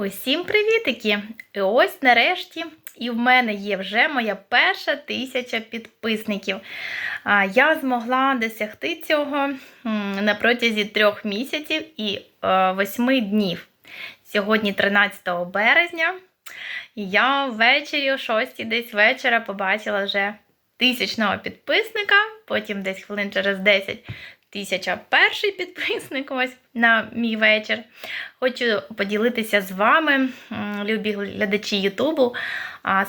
Усім привітики! І ось нарешті і в мене є вже моя перша тисяча підписників. Я змогла досягти цього на протязі трьох місяців і е, восьми днів. Сьогодні 13 березня. І я ввечері, о 6 десь вечора, побачила вже тисячного підписника, потім десь хвилин через 10 тисяча перший підписник ось на мій вечір. Хочу поділитися з вами, любі глядачі Ютубу,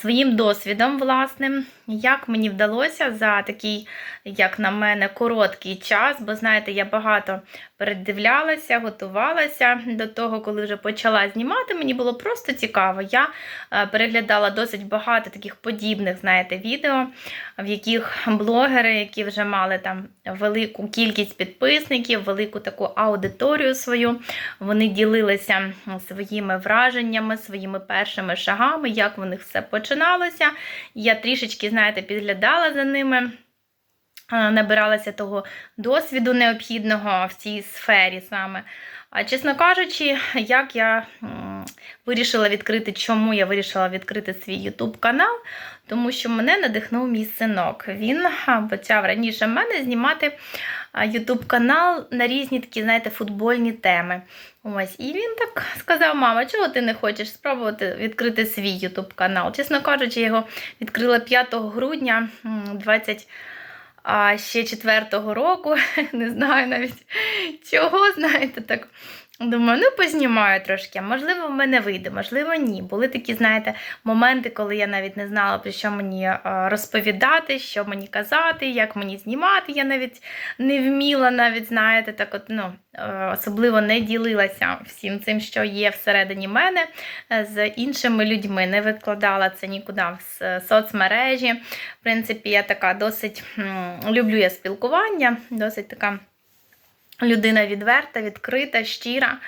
своїм досвідом власним, як мені вдалося за такий, як на мене, короткий час, бо знаєте, я багато передивлялася, готувалася до того, коли вже почала знімати. Мені було просто цікаво. Я е, переглядала досить багато таких подібних, знаєте, відео, в яких блогери, які вже мали там велику кількість підписників, велику таку аудиторію свою, вони ділилися своїми враженнями, своїми першими шагами, як в них все починалося. Я трішечки, знаєте, підглядала за ними. е, Набиралася того досвіду необхідного в цій сфері саме. А чесно кажучи, як я вирішила відкрити, чому я вирішила відкрити свій YouTube канал, тому що мене надихнув мій синок. Він почав раніше мене знімати YouTube канал на різні такі, знаєте, футбольні теми. Ось, і він так сказав: мама, чого ти не хочеш спробувати відкрити свій YouTube канал? Чесно кажучи, його відкрила 5 грудня м, 20. А ще четвертого року, не знаю навіть чого, знаєте, так. Думаю, ну познімаю трошки, можливо, в мене вийде, можливо, ні. Були такі, знаєте, моменти, коли я навіть не знала, про що мені е, розповідати, що мені казати, як мені знімати. Я навіть не вміла, навіть, знаєте, так от, ну, е, особливо не ділилася всім цим, що є всередині мене е, з іншими людьми. Не викладала це нікуди в соцмережі. В принципі, я така досить люблю я спілкування, досить така людина відверта, відкрита, щира.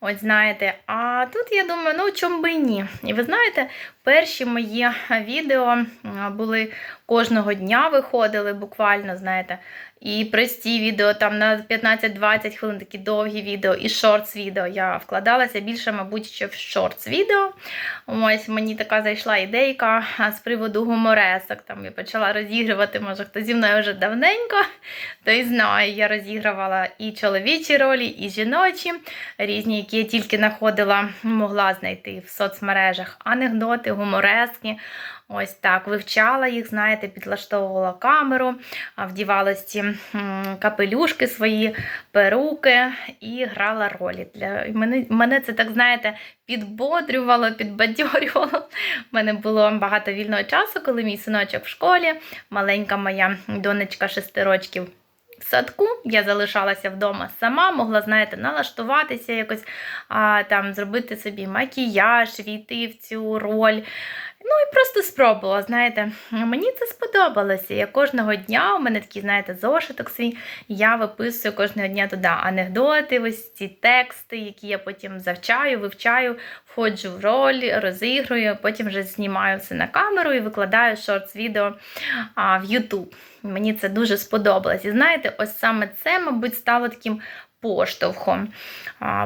Ось знаєте, а тут я думаю, ну чому би і ні. І ви знаєте, перші мої відео були кожного дня виходили буквально, знаєте, і прості відео там на 15-20 хвилин, такі довгі відео, і шортс відео. Я вкладалася більше, мабуть, що в шортс відео. Ось мені така зайшла ідейка з приводу гуморесок. Там я почала розігрувати, може, хто зі мною вже давненько, той знає, я розігрувала і чоловічі ролі, і жіночі, різні, які я тільки знаходила, могла знайти в соцмережах. Анекдоти, гуморески. Ось так, вивчала їх, знаєте, підлаштовувала камеру, вдівала ці капелюшки свої, перуки і грала ролі. Для мене, мене це так, знаєте, підбодрювало, підбадьорювало. У мене було багато вільного часу, коли мій синочок в школі, маленька моя донечка 6 років. В садку я залишалася вдома сама, могла, знаєте, налаштуватися якось, а, там, зробити собі макіяж, війти в цю роль. Ну і просто спробувала, знаєте, мені це сподобалося. Я кожного дня, у мене такий, знаєте, зошиток свій, я виписую кожного дня туди анекдоти, ось ці тексти, які я потім завчаю, вивчаю, входжу в роль, розігрую, потім вже знімаю все на камеру і викладаю шортс-відео в YouTube. Мені це дуже сподобалось. І знаєте, ось саме це, мабуть, стало таким поштовхом.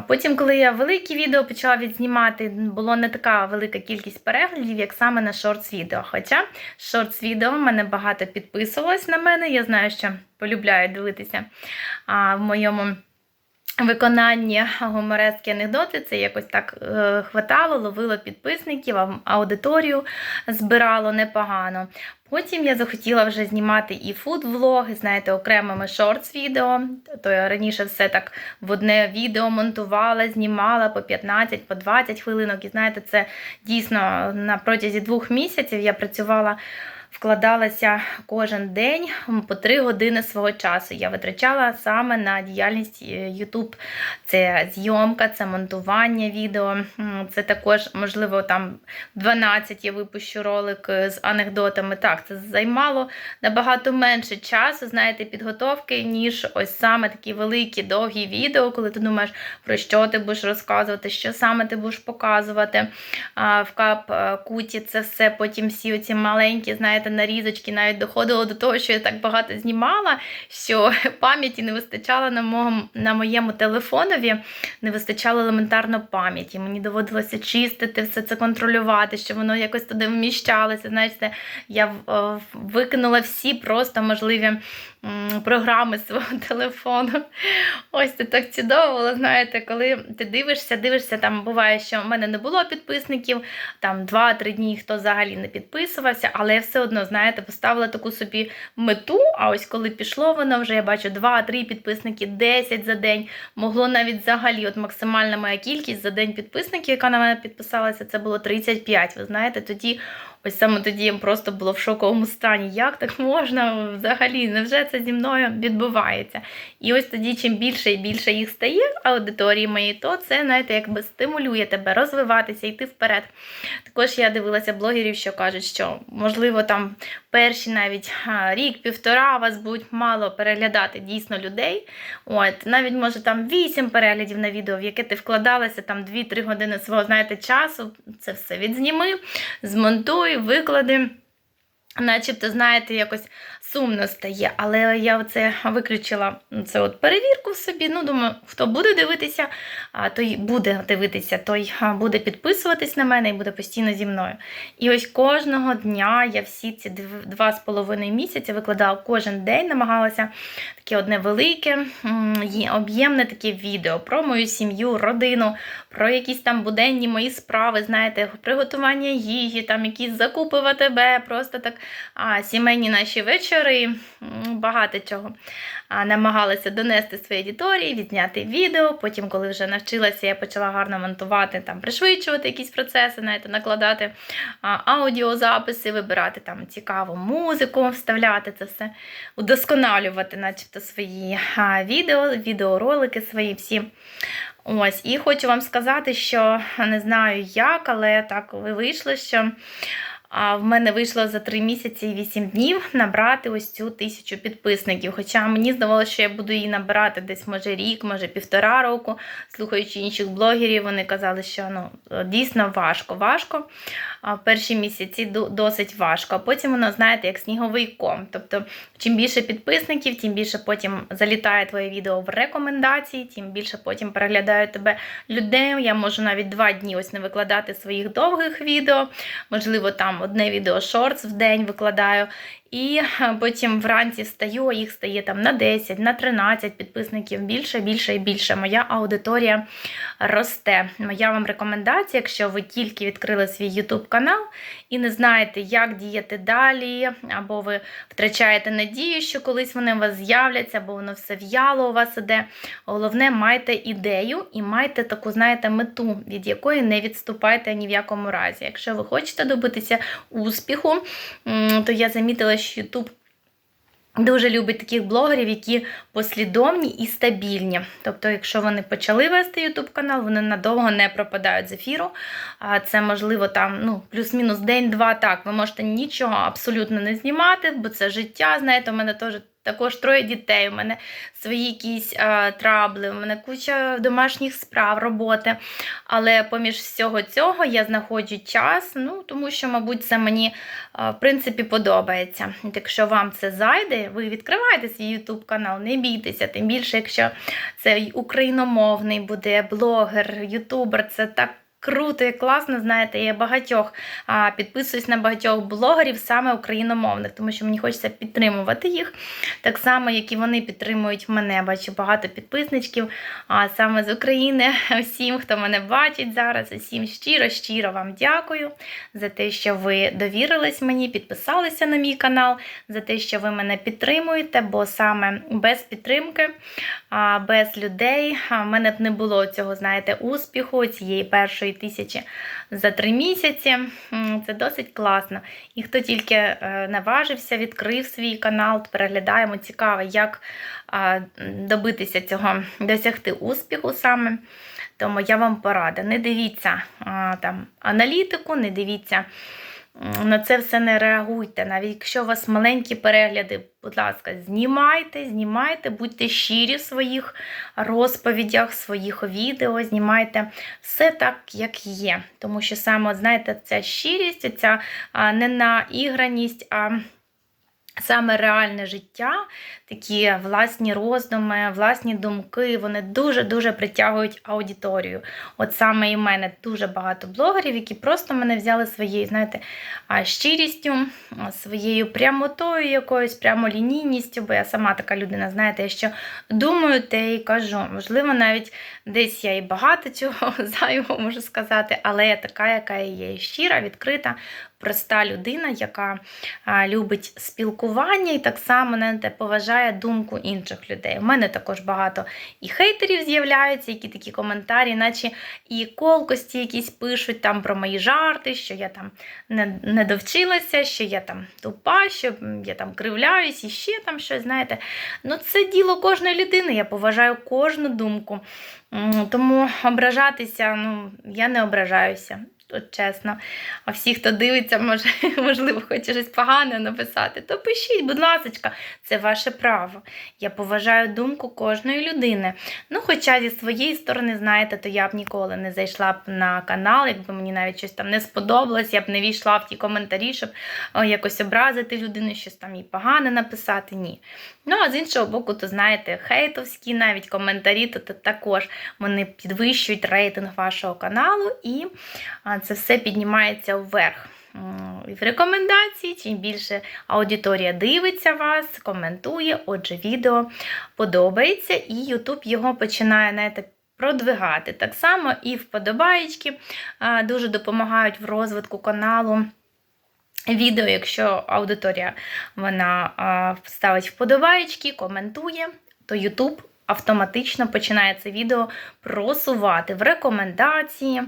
Потім, коли я великі відео почала відзнімати, було не така велика кількість переглядів, як саме на шортс-відео. Хоча шортс-відео в мене багато підписувалось на мене. Я знаю, що полюбляю дивитися в моєму. Виконанні гуморески анекдоти, це якось так е, хватало, ловило підписників, аудиторію збирало непогано. Потім я захотіла вже знімати і фуд-влоги, знаєте, окремими шортс-відео. То я раніше все так в одне відео монтувала, знімала по 15, по 20 хвилинок. І знаєте, це дійсно на протязі двох місяців я працювала. Вкладалася кожен день по 3 години свого часу. Я витрачала саме на діяльність е, YouTube. Це зйомка, це монтування відео. Це також, можливо, там 12 я випущу ролик е, з анекдотами. Так, це займало набагато менше часу, знаєте, підготовки, ніж ось саме такі великі довгі відео, коли ти думаєш, про що ти будеш розказувати, що саме ти будеш показувати. В кап-куті це все потім всі оці маленькі, знаєте, знаєте, нарізочки навіть доходило до того, що я так багато знімала, що пам'яті не вистачало на моєму, на моєму телефонові, не вистачало елементарно пам'яті. Мені доводилося чистити, все це контролювати, щоб воно якось туди вміщалося. Знаєте, я викинула всі просто можливі програми свого телефону. Ось це так чудово, знаєте, коли ти дивишся, дивишся, там буває, що в мене не було підписників, там 2-3 дні хто взагалі не підписувався, але я все одно, знаєте, поставила таку собі мету. А ось коли пішло воно вже, я бачу 2-3 підписники, 10 за день. Могло навіть взагалі, от максимальна моя кількість за день підписників, яка на мене підписалася, це було 35. Ви знаєте, тоді. Ось саме тоді я просто було в шоковому стані. Як так можна взагалі? Невже це зі мною відбувається? І ось тоді, чим більше і більше їх стає аудиторії моєї, то це, знаєте, якби стимулює тебе розвиватися, йти вперед. Також я дивилася блогерів, що кажуть, що можливо там перші навіть рік-півтора вас будуть мало переглядати дійсно людей. От, навіть може там 8 переглядів на відео, в яке ти вкладалася там 2-3 години свого знаєте, часу. Це все відзніми, змонтуй, виклади. Начебто, знаєте, якось сумно стає, але я це виключила це от перевірку собі. Ну, думаю, хто буде дивитися, той буде дивитися, той буде підписуватись на мене і буде постійно зі мною. І ось кожного дня я всі ці два з половиною місяці викладала кожен день, намагалася таке одне велике, об'ємне таке відео про мою сім'ю, родину, про якісь там буденні мої справи, знаєте, приготування їжі, там якісь закупи в АТБ, просто так а, сімейні наші вечори, м, багато чого. А, намагалася донести своїй аудиторії, відзняти відео. Потім, коли вже навчилася, я почала гарно монтувати, там, пришвидшувати якісь процеси, знаєте, накладати аудіозаписи, вибирати там цікаву музику, вставляти це все, удосконалювати, начебто, свої відео, відеоролики свої всі. Ось, і хочу вам сказати, що не знаю як, але так вийшло, що а, в мене вийшло за 3 місяці і 8 днів набрати ось цю тисячу підписників. Хоча мені здавалося, що я буду її набирати десь, може, рік, може, півтора року. Слухаючи інших блогерів, вони казали, що ну, дійсно важко, важко. А в перші місяці досить важко. А потім воно, знаєте, як сніговий ком. Тобто, чим більше підписників, тим більше потім залітає твоє відео в рекомендації, тим більше потім переглядають тебе людей. Я можу навіть два дні ось не викладати своїх довгих відео. Можливо, там одне відео шортс в день викладаю. І потім вранці встаю, їх стає там на 10, на 13 підписників більше, більше і більше. Моя аудиторія росте. Моя вам рекомендація, якщо ви тільки відкрили свій YouTube канал і не знаєте, як діяти далі, або ви втрачаєте надію, що колись вони у вас з'являться, або воно все в'яло у вас іде. Головне, майте ідею і майте таку, знаєте, мету, від якої не відступайте ні в якому разі. Якщо ви хочете добитися успіху, то я замітила, що Ютуб Дуже любить таких блогерів, які послідовні і стабільні. Тобто, якщо вони почали вести YouTube канал, вони надовго не пропадають з ефіру. А це можливо там ну, плюс-мінус день-два. Так, ви можете нічого абсолютно не знімати, бо це життя. Знаєте, у мене теж. Також троє дітей, у мене свої якісь а, трабли, у мене куча домашніх справ, роботи. Але поміж всього цього я знаходжу час, ну тому що, мабуть, це мені а, в принципі подобається. Якщо вам це зайде, ви відкриваєте свій YouTube канал, не бійтеся. Тим більше, якщо це україномовний буде блогер, ютубер, це так. Круто і класно, знаєте, я багатьох а, підписуюсь на багатьох блогерів, саме україномовних, тому що мені хочеться підтримувати їх. Так само, як і вони підтримують мене. Бачу багато підписничків, а саме з України. Всім, хто мене бачить зараз, усім щиро, щиро вам дякую за те, що ви довірились мені, підписалися на мій канал, за те, що ви мене підтримуєте, бо саме без підтримки, без людей в мене б не було цього, знаєте, успіху, цієї першої тисячі за три місяці. Це досить класно. І хто тільки е, наважився, відкрив свій канал, переглядаємо, цікаво, як добитися цього, досягти успіху саме. То моя вам порада. Не дивіться там аналітику, не дивіться на це все не реагуйте. Навіть якщо у вас маленькі перегляди, будь ласка, знімайте, знімайте, будьте щирі в своїх розповідях, своїх відео, знімайте все так, як є. Тому що саме, знаєте, ця щирість, ця не наіграність, а Саме реальне життя, такі власні роздуми, власні думки, вони дуже-дуже притягують аудиторію. От саме і в мене дуже багато блогерів, які просто мене взяли своєю, знаєте, щирістю, своєю прямотою, якоюсь прямолінійністю, бо я сама така людина, знаєте, що думаю, те і кажу. Можливо, навіть десь я і багато цього зайвого можу сказати, але я така, яка я є, щира, відкрита, проста людина, яка любить спілкування і так само знаєте, поважає думку інших людей. У мене також багато і хейтерів з'являються, які такі коментарі, наче і колкості якісь пишуть там про мої жарти, що я там не, не довчилася, що я там тупа, що я там кривляюсь і ще там щось, знаєте. Ну, це діло кожної людини. Я поважаю кожну думку. Тому ображатися, ну, я не ображаюся. От чесно. А всі, хто дивиться, може, можливо, хоче щось погане написати, то пишіть, будь ласка, це ваше право. Я поважаю думку кожної людини. Ну, хоча зі своєї сторони, знаєте, то я б ніколи не зайшла б на канал, якби мені навіть щось там не сподобалось, я б не війшла в ті коментарі, щоб якось образити людину, щось там їй погане написати. Ні. Ну, а з іншого боку, то знаєте, хейтовські навіть коментарі, то, то також вони підвищують рейтинг вашого каналу, і це все піднімається вверх. В рекомендації, чим більше аудиторія дивиться вас, коментує, отже, відео подобається, і YouTube його починає знаєте, продвигати. Так само і вподобаєчки дуже допомагають в розвитку каналу. Відео, якщо аудиторія вона ставить вподобаєчки, коментує, то YouTube автоматично починає це відео просувати в рекомендації.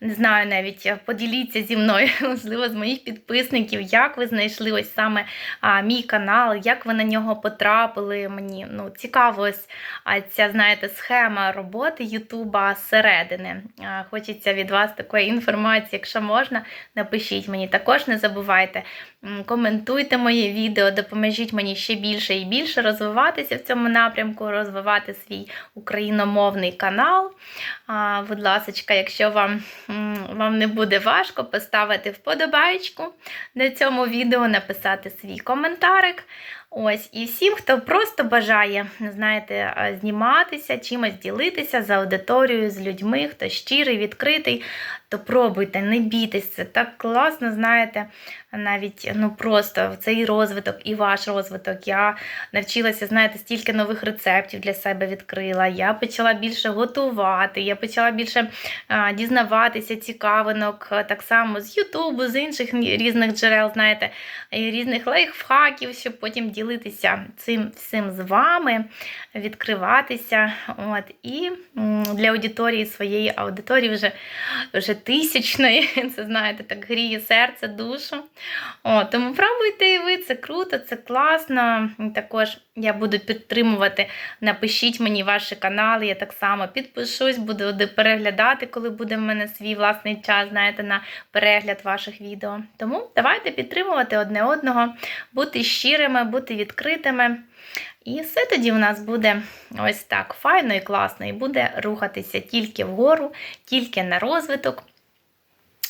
Не знаю, навіть е, поділіться зі мною, можливо, з моїх підписників, як ви знайшли ось саме а, мій канал, як ви на нього потрапили. Мені ну, цікаво ось а, ця, знаєте, схема роботи Ютуба зсередини. Хочеться від вас такої інформації, якщо можна, напишіть мені. Також не забувайте, коментуйте моє відео, допоможіть мені ще більше і більше розвиватися в цьому напрямку, розвивати свій україномовний канал. Будь ласка, якщо вам, вам не буде важко, поставити вподобайку на цьому відео, написати свій коментарик. Ось, і всім, хто просто бажає, знаєте, зніматися, чимось ділитися з аудиторією, з людьми, хто щирий, відкритий, то пробуйте, не бійтесь, це так класно, знаєте, навіть ну просто цей розвиток і ваш розвиток. Я навчилася, знаєте, стільки нових рецептів для себе відкрила. Я почала більше готувати, я почала більше а, дізнаватися цікавинок, так само з Ютубу, з інших різних джерел, знаєте, і різних лайфхаків, щоб потім ділитися цим всім з вами, відкриватися. От, і для аудиторії своєї аудиторії вже, вже тисячної, це знаєте, так гріє серце, душу. О, тому пробуйте і ви, це круто, це класно. Також я буду підтримувати. Напишіть мені ваші канали, я так само підпишусь, буду переглядати, коли буде в мене свій власний час, знаєте, на перегляд ваших відео. Тому давайте підтримувати одне одного, бути щирими, бути відкритими. І все тоді в нас буде ось так файно і класно, і буде рухатися тільки вгору, тільки на розвиток.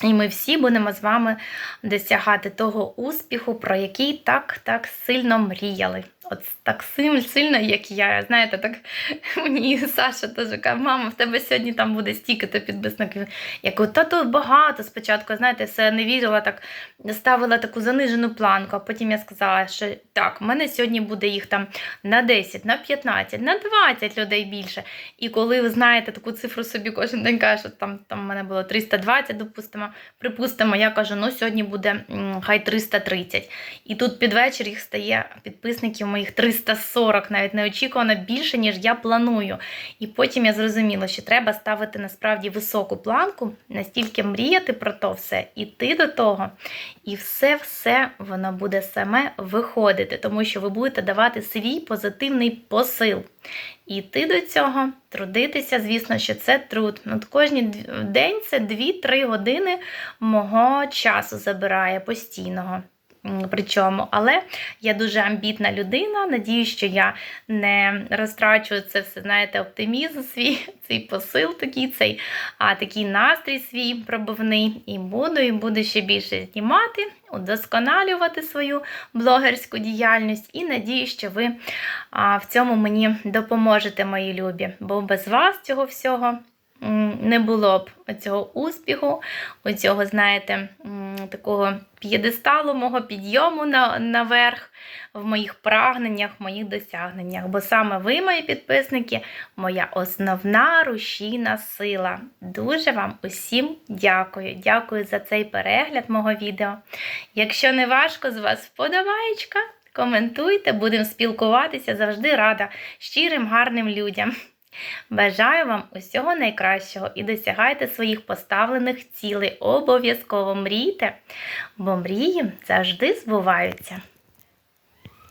І ми всі будемо з вами досягати того успіху, про який так так сильно мріяли. От так сильно, як я. Знаєте, так мені Саша теж каже, мама, в тебе сьогодні там буде стільки-то підписників. Я кажу, та то багато спочатку, знаєте, все не вірила, так ставила таку занижену планку, а потім я сказала, що так, в мене сьогодні буде їх там на 10, на 15, на 20 людей більше. І коли ви знаєте таку цифру собі кожен день каже, там, там в мене було 320, допустимо, припустимо, я кажу, ну сьогодні буде хай 330. І тут під вечір їх стає підписників моїх моїх 340, навіть неочікувано більше, ніж я планую. І потім я зрозуміла, що треба ставити насправді високу планку, настільки мріяти про то все, іти до того, і все-все воно буде саме виходити, тому що ви будете давати свій позитивний посил. І йти до цього, трудитися, звісно, що це труд. От кожен день це 2-3 години мого часу забирає постійного. Причому, але я дуже амбітна людина. Надію, що я не розтрачу це все, знаєте, оптимізм свій, цей посил такий, цей а, такий настрій свій пробивний. І буду, і буду ще більше знімати, удосконалювати свою блогерську діяльність. І надію, що ви а, в цьому мені допоможете, мої любі. Бо без вас цього всього не було б цього успіху, оцього, знаєте, такого п'єдесталу, мого підйому на, наверх в моїх прагненнях, в моїх досягненнях. Бо саме ви, мої підписники, моя основна рушійна сила. Дуже вам усім дякую. Дякую за цей перегляд мого відео. Якщо не важко, з вас вподобаєчка. Коментуйте, будемо спілкуватися, завжди рада щирим, гарним людям. Бажаю вам усього найкращого і досягайте своїх поставлених цілей. Обов'язково мрійте, бо мрії завжди збуваються.